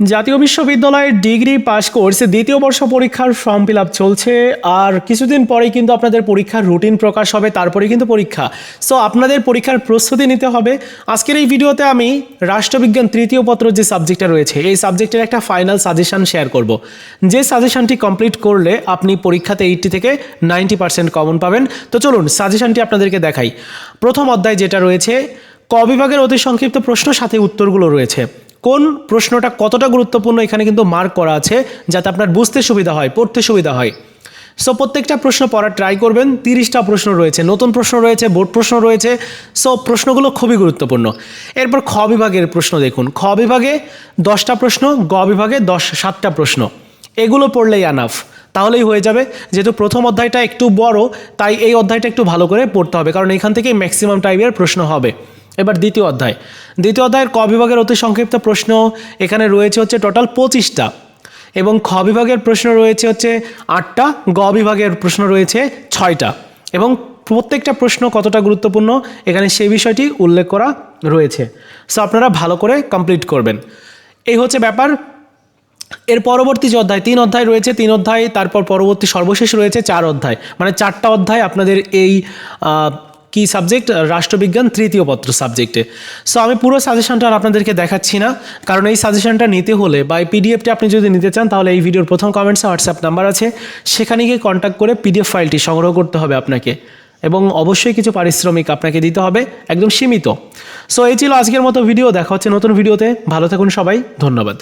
জাতীয় বিশ্ববিদ্যালয়ের degree pass course দ্বিতীয় বর্ষ পরীক্ষার ফর্ম ফিল আপ চলছে, আর কিছুদিন পরেই কিন্তু আপনাদের পরীক্ষার রুটিন প্রকাশ হবে তারপরে কিন্তু পরীক্ষা। সো আপনাদের পরীক্ষার প্রস্তুতি নিতে হবে। আজকের এই ভিডিওতে আমি রাষ্ট্রবিজ্ঞান তৃতীয় পত্র যে সাবজেক্টটা রয়েছে, এই সাবজেক্টের একটা ফাইনাল সাজেশন শেয়ার করব। যে সাজেশনটি কমপ্লিট করলে আপনি পরীক্ষাতে এইটটি থেকে নাইনটি পার্সেন্ট কমন পাবেন। তো চলুন সাজেশনটি আপনাদেরকে দেখাই। প্রথম অধ্যায় যেটা রয়েছে, ক বিভাগের অতি সংক্ষিপ্ত প্রশ্ন, সাথে উত্তরগুলো রয়েছে। কোন প্রশ্নটা কতটা গুরুত্বপূর্ণ এখানে কিন্তু মার্ক করা আছে যাতে আপনার বুঝতে সুবিধা হয়, পড়তে সুবিধা হয়। সো প্রত্যেকটা প্রশ্ন পড়ার ট্রাই করবেন, তিরিশটা প্রশ্ন রয়েছে, নতুন প্রশ্ন রয়েছে, বোর্ড প্রশ্ন রয়েছে। সো প্রশ্নগুলো খুবই গুরুত্বপূর্ণ। এরপর খ বিভাগের প্রশ্ন দেখুন। খ বিভাগে দশটা প্রশ্ন, গ বিভাগে দশ, সাতটা প্রশ্ন। এগুলো পড়লেই আনাফ তাহলেই হয়ে যাবে। যেহেতু প্রথম অধ্যায়টা একটু বড়, তাই এই অধ্যায়টা একটু ভালো করে পড়তে হবে, কারণ এখান থেকেই ম্যাক্সিমাম টাইপের প্রশ্ন হবে। এবার দ্বিতীয় অধ্যায়। দ্বিতীয় অধ্যায়ের ক বিভাগের অতি সংক্ষিপ্ত প্রশ্ন এখানে রয়েছে হচ্ছে টোটাল পঁচিশটা এবং খ বিভাগের প্রশ্ন রয়েছে হচ্ছে আটটা, গ বিভাগের প্রশ্ন রয়েছে ছয়টা এবং প্রত্যেকটা প্রশ্ন কতটা গুরুত্বপূর্ণ এখানে সেই বিষয়টি উল্লেখ করা রয়েছে। সো আপনারা ভালো করে কমপ্লিট করবেন। এই হচ্ছে ব্যাপার। এর পরবর্তী যে অধ্যায়, তিন অধ্যায় রয়েছে, তিন অধ্যায়, তারপর পরবর্তী সর্বশেষ রয়েছে চার অধ্যায়। মানে চারটা অধ্যায় আপনাদের এই কি সাবজেক্ট রাষ্ট্রবিজ্ঞান তৃতীয় পত্র সাবজেক্টে সো আমি পুরো সাজেশনটা আর আপনাদেরকে দেখাচ্ছি না। কারণ এই সাজেশনটা নিতে হলে বা এই পিডিএফটি আপনি যদি নিতে চান, তাহলে এই ভিডিওর প্রথম কমেন্টসে হোয়াটসঅ্যাপ নাম্বার আছে। সেখানে গিয়ে কন্ট্যাক্ট করে পিডিএফ ফাইলটি সংগ্রহ করতে হবে আপনাকে। এবং অবশ্যই কিছু পারিশ্রমিক আপনাকে দিতে হবে, একদম সীমিত। সো এই ছিল আজকের মতো ভিডিও দেখা হচ্ছে নতুন ভিডিওতে ভালো থাকুন সবাই। ধন্যবাদ।